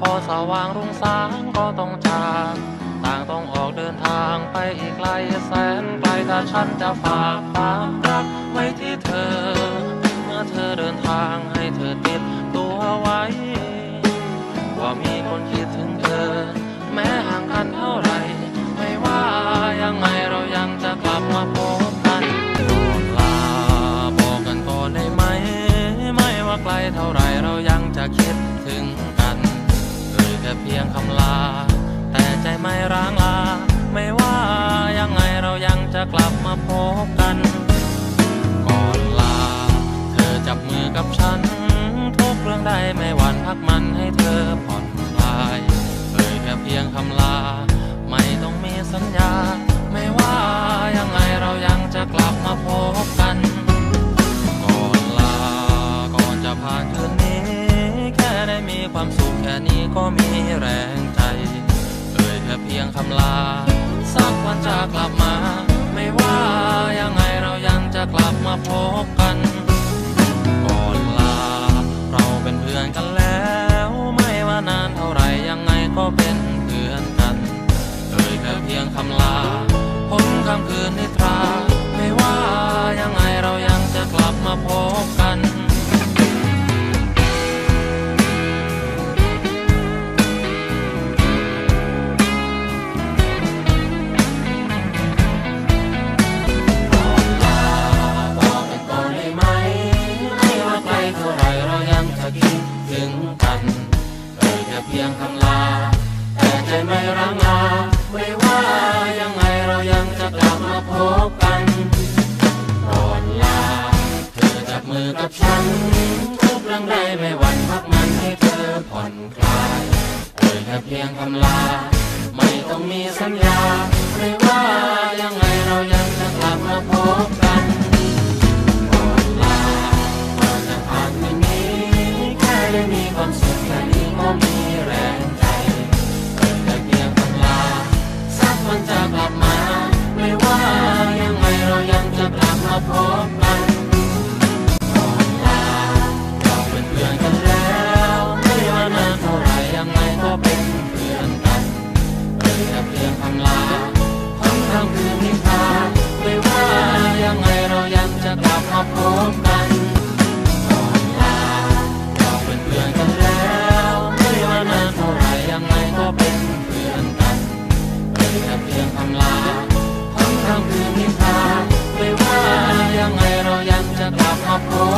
พอสว่างรุ่งสางก็ต้องจากต่างต้องออกเดินทางไปอีกไกลแสนไกลถ้าฉันจะฝากความรักไว้ที่เธอ เมื่อเธอเดินทางให้เธอติดตัวไว้ ว่ามีคนคิดถึงเธอ แม้ห่างกันเท่าไหรไม่ว่ายังไงเรายังจะกลับมาพบกันลาบอกกันก่อนได้ไหม ไม่ว่าไกลเท่าไหร ไม่ร้างลา ไม่ว่ายังไงเรายังจะกลับมาพบกัน ก่อนลา เธอจับมือกับฉัน ทุกเรื่องใดไม่หวั่นพักมันให้เธอผ่อนคลายเอ่ยแค่เพียงคำลา ไม่ต้องมีสัญญา ไม่ว่ายังไงเรายังจะกลับมาพบกัน ก่อนลา ก่อนจะผ่านคืนนี้ แค่ได้มีความสุขแค่นี้ก็มีแรง ยแค่เพียงคำลา สักวันจะกลับมา ไม่ว่ายังไงเรายังจะกลับมาพบกันก่อนลา เราเป็นเพื่อนกันแล้ว ไม่ว่านานเท่าไหรยังไงก็เป็นเพื่อนกันเอ่ยแค่เพียงคำลาพ้นคำคืนที่ ลา ไม่ว่ายังไงเรายังจะกลับมาพบกันก่อนลา เธอจับมือกับฉัน ทุกเรื่องใดไม่หวั่นพักมันให้เธอผ่อนคลายเอ่ยแค่เพียงคำลา ไม่ต้องมีสัญญา ไม่ว่ายังไงเรายังจะกลับมาพบกันก่อนลาก่อจะผ่านคืนนี้แค่ได้มีความสุขแค่นี้ก็มีแรง เอ่ยแค่เพียงคำลาพ้นคำคืนนิทราไม่ว่ายังไงเรายังจะกลับมาพบกันก่อนลาเราเป็นเพื่อนกันแล้วไม่ว่านานเท่าไหรยังไงก็เป็นเพื่อนกันเอ่ยแค่เพียงคำลาพ้นคำคืนนิทราไม่ว่ายังไงเรายังจะกลับมาพบ